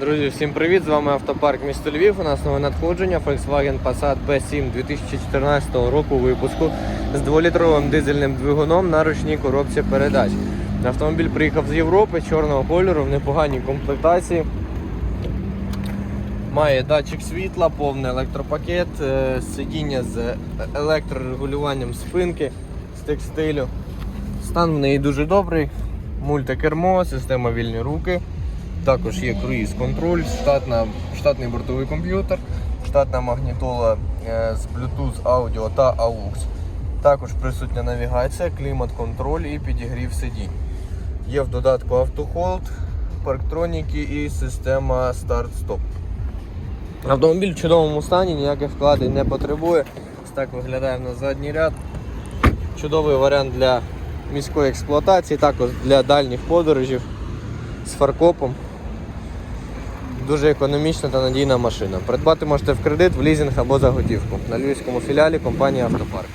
Друзі, всім привіт! З вами автопарк місто Львів. У нас нове надходження Volkswagen Passat B7 2014 року випуску з 2-літровим дизельним двигуном на ручній коробці передач. Автомобіль приїхав з Європи чорного кольору в непоганій комплектації. Має датчик світла, повний електропакет, е, сидіння з електрорегулюванням спинки з текстилю. Стан в неї дуже добрий. Мультикермо, система вільні руки. Також є круїз-контроль, штатний бортовий комп'ютер, штатна магнітола е, з Bluetooth, аудіо та AUX. Також присутня навігація, клімат-контроль і підігрів сидінь. Є в додатку автохолд, парктроніки і система старт-стоп. Автомобіль в чудовому стані, ніяких вкладень не потребує. Ось так виглядає на задній ряд. Чудовий варіант для міської експлуатації, також для дальніх подорожів з фаркопом. Дуже економічна та надійна машина. Придбати можете в кредит, в лізинг або за готівку на львівському філіалі компанії Автопарк.